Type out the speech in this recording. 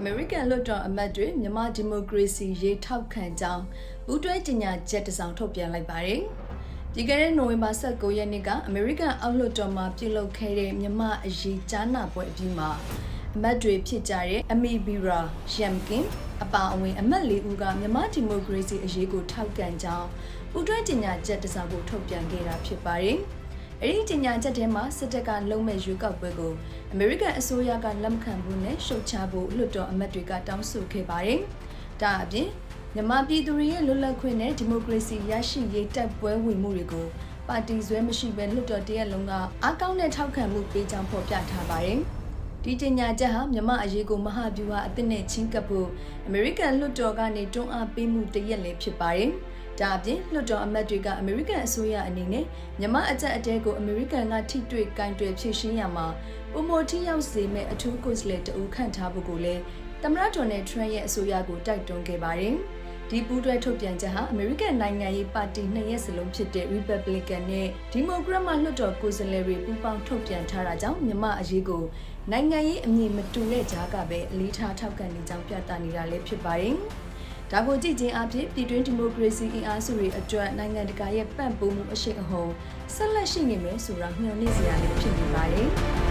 အမေရိကန်လွှတ်တော်အမတ်တွေမြန်မာဒီမိုကရေစီရေးထောက်ခံကြောင်းပူးတွဲကြေညာချက်တစ်စောင်ထုတ်ပြန်လိုက်ပါတယ်။ဒီကနေ့နိုဝင်ဘာ19ရက်နေ့ကအမေရိကန်အောက်လွှတ်တော်မှာပြုလုပ်ခဲ့တဲ့မြန်မာအရေးကြားနာပွဲအပြီးမှာအမတ်တွေဖြစ်ကြတဲ့အမီဘီရာယမ်ကင်အပါအဝင်အမတ်လေးဦးကမြန်မာဒီမိုကရေစီအရေးကိုထောက်ခံကြောင်းပူးတွဲကြေညာချက်တစ်စောင်ကိုထုတ်ပြန်ခဲ့တာဖြစ်ပါတယ်။ အဲ့ဒီကြေညာချက်ထဲမှာစစ်တပ်ကလုံမဲ့ရွေးကောက်ပွဲကိုအမေရိကန်အစိုးရကလက်မခံဘူးနဲ့ရှုတ်ချဖို့လွှတ်တော်အမတ်တွေကတောင်းဆိုခဲ့ပါတယ်။ဒါအပြင်မြန်မာပြည်သူတွေရဲ့လွတ်လပ်ခွင့်နဲ့ဒီမိုကရေစီရရှိရေးတိုက်ပွဲဝင်မှုတွေကိုပါတီဆွဲမရှိဘဲလွှတ်တော်တရက်လုံးကအားကောင်းတဲ့ထောက်ခံမှုပေးကြောင်းဖော်ပြထားပါတယ်။ဒီကြေညာချက်ဟာမြန်မာအရေးကိုမဟာဗျူဟာအသစ်နဲ့ချင်းကပ်ဖို့အမေရိကန်လွှတ်တော်ကနေတွန်းအားပေးမှုတရက်လည်းဖြစ်ပါတယ်။ ဒါအပြင်လွှတ်တော်အမတ်တွေကအမေရိကန်အစိုးရအနေနဲ့မြန်မာအကြက်အတဲကိုအမေရိကန်ကထိတွေ့ကင်တွယ်ဖြည့်ရှင်းရမှာပုံမထိရောက်စေမဲ့အထူးကိုယ်စားလှယ်တအူခန့်ထားဖို့ကိုလည်းသမ္မတဒေါ်နယ်ထရန့်ရဲ့အစိုးရကိုတိုက်တွန်းခဲ့ပါတယ်။ဒီပူးတွဲထုတ်ပြန်ချက်ဟာအမေရိကန်နိုင်ငံရေးပါတီနှစ်ရက်စလုံးဖြစ်တဲ့ Republican နဲ့ Democrat မှလွှတ်တော်ကိုယ်စားလှယ်တွေပူးပေါင်းထုတ်ပြန်ထားတာကြောင့်မြန်မာအရေးကိုနိုင်ငံရေးအမြင်မတူတဲ့ကြားကပဲအလေးထားထောက်ခံနေကြောင်းပြသနေတာလည်းဖြစ်ပါတယ်။ ဒါကိုကြည့်ချင်းအဖြစ်ပြည်တွင်းဒီမိုကရေစီအင်အားစုတွေအတွက်နိုင်ငံတကာရဲ့ပံ့ပိုးမှုအရှိန်အဟုန်ဆက်လက်ရှိနေမယ်ဆိုတာမျှော်လင့်စရာလည်းဖြစ်နေပါတယ်။